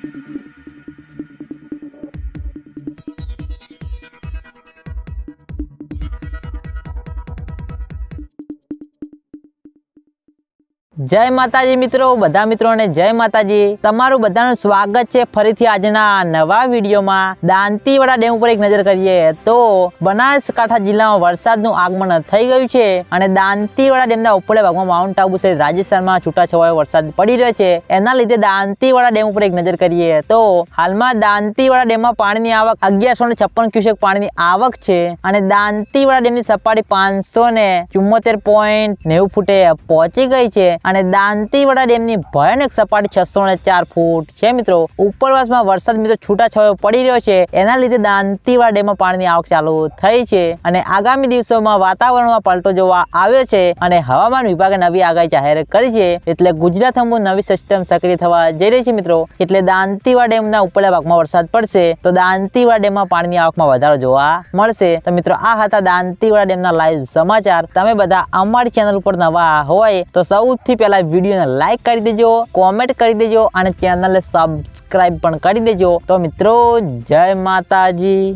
Thank you. જય માતાજી મિત્રો, બધા મિત્રોને જય માતાજી. તમારું બધાનું સ્વાગત છે ફરીથી આજના નવા વિડીયોમાં. દાંતીવાડા ડેમ ઉપર એક નજર કરીએ તો બનાસકાંઠા જિલ્લામાં વરસાદનું આગમન થઈ ગયું છે અને દાંતીવાડા ડેમના ઉપરના ભાગમાં માઉન્ટ આબુ સહિત રાજસ્થાનમાં છૂટાછવાયો વરસાદ પડી રહ્યો છે. એના લીધે દાંતીવાડા ડેમ ઉપર એક નજર કરીએ તો હાલમાં દાંતીવાડા ડેમમાં પાણીની આવક અગિયારસો ને છપ્પન ક્યુસેક પાણીની આવક છે અને દાંતીવાડા ડેમની સપાટી પાંચસો ને ચુમ્મોતેર પોઈન્ટ નેવું ફૂટે પહોંચી ગઈ છે. અને દાંતીવાડા ડેમની ભયાનક સપાટી છસો ને ચાર ફૂટ છે મિત્રો. ઉપરવાસમાં વરસાદ મિત્રો છૂટાછવાયો પડી રહ્યો છે. એના લીધે દાંતીવાડા ડેમમાં પાણીની આવક ચાલુ થઈ છે અને આગામી દિવસોમાં વાતાવરણમાં પલટો જોવા આવ્યો છે અને હવામાન વિભાગે નવી આગાહી જાહેર કરી છે. એટલે ગુજરાતમાં નવી સિસ્ટમ સક્રિય થવા જઈ રહી છે મિત્રો. એટલે દાંતીવાડા ડેમના ઉપરના ભાગમાં વરસાદ પડશે તો દાંતીવાડા ડેમમાં પાણીની આવકમાં વધારો જોવા મળશે. તો મિત્રો આ હતા દાંતીવાડા ડેમના લાઈવ સમાચાર. તમે બધા અમારી ચેનલ ઉપર નવા હોય તો સૌથી પહેલા વિડીયોને લાઈક કરી દેજો કોમેન્ટ કરી દેજો અને ચેનલને સબસ્ક્રાઇબ પણ કરી દેજો. તો મિત્રો, જય માતાજી.